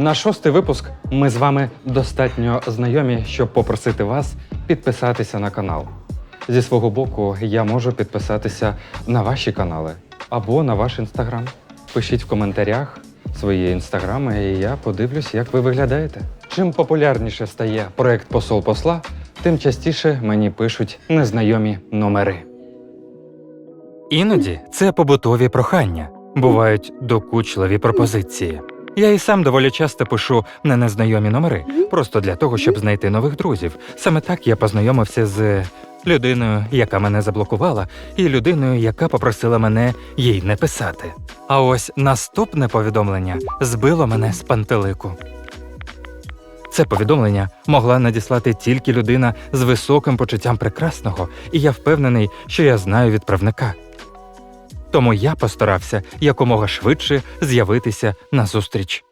На шостий випуск ми з вами достатньо знайомі, щоб попросити вас підписатися на канал. Зі свого боку, я можу підписатися на ваші канали або на ваш інстаграм. Пишіть в коментарях свої інстаграми, і я подивлюсь, як ви виглядаєте. Чим популярніше стає проект Посол посла, тим частіше мені пишуть незнайомі номери. Іноді це побутові прохання, бувають докучливі пропозиції. Я і сам доволі часто пишу на незнайомі номери, просто для того, щоб знайти нових друзів. Саме так я познайомився з людиною, яка мене заблокувала, і людиною, яка попросила мене їй не писати. А ось наступне повідомлення збило мене з пантелику. Це повідомлення могла надіслати тільки людина з високим почуттям прекрасного, і я впевнений, що я знаю відправника. Тому я постарався якомога швидше з'явитися на зустріч.